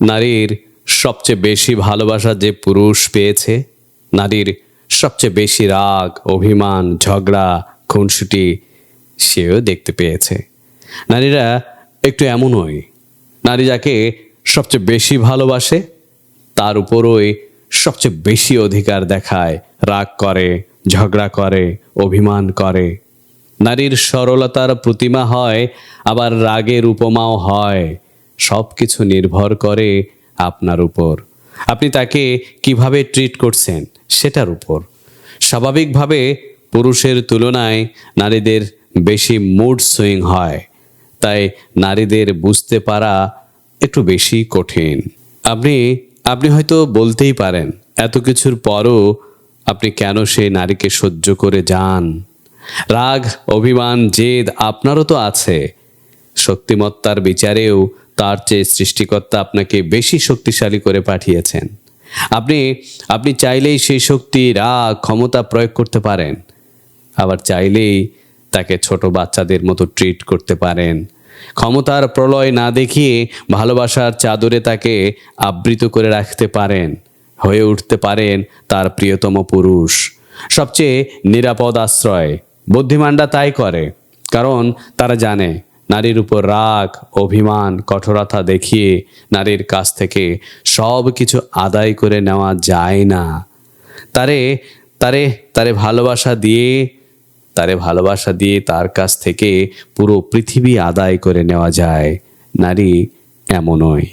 নারীর সবচেয়ে বেশি ভালোবাসা যে পুরুষ পেয়েছে, নারীর সবচেয়ে বেশি রাগ, অভিমান, ঝগড়া, খুনসুটি সেও দেখতে পেয়েছে। নারীরা একটু এমনই। নারী যাকে সবচেয়ে বেশি ভালোবাসে, তার উপরই সবচেয়ে বেশি অধিকার দেখায়, রাগ করে, ঝগড়া করে, অভিমান করে। নারীর সরলতার প্রতিমা হয়, আবার রাগের উপমাও হয়। সব কিছু নির্ভর করে আপনার উপর। আপনি তাকে কীভাবে ট্রিট করছেন সেটার উপর। স্বাভাবিকভাবে পুরুষের তুলনায় নারীদের বেশি মুড সুইং হয়, তাই নারীদের বুঝতে পারা একটু বেশি কঠিন। আপনি আপনি হয়তো বলতেই পারেন, এত কিছুর পরও আপনি কেন সেই নারীকে সহ্য করে যান? রাগ, অভিমান, জেদ আপনারও তো আছে। শক্তিমত্তার বিচারেও তার চেয়ে সৃষ্টিকর্তা আপনাকে বেশি শক্তিশালী করে পাঠিয়েছেন। আপনি আপনি চাইলেই সেই শক্তি রাগ ক্ষমতা প্রয়োগ করতে পারেন। আবার চাইলেই তাকে ছোট বাচ্চাদের মতো ট্রিট করতে পারেন। ক্ষমতার প্রলয় না দেখিয়ে ভালোবাসার চাদরে তাকে আবৃত করে রাখতে পারেন। হয়ে উঠতে পারেন তার প্রিয়তম পুরুষ। সবচেয়ে নিরাপদ আশ্রয়। বুদ্ধিমানরা তাই করে, কারণ তারা জানে নারীর উপর রাগ, অভিমান, কঠোরতা দেখিয়ে নারীর কাছ থেকে সব কিছু আদায় করে নেওয়া যায় না। তারে তারে তারে ভালোবাসা দিয়ে, তারে ভালোবাসা দিয়ে তার কাছ থেকে পুরো পৃথিবী আদায় করে নেওয়া যায়। নারী এমনই।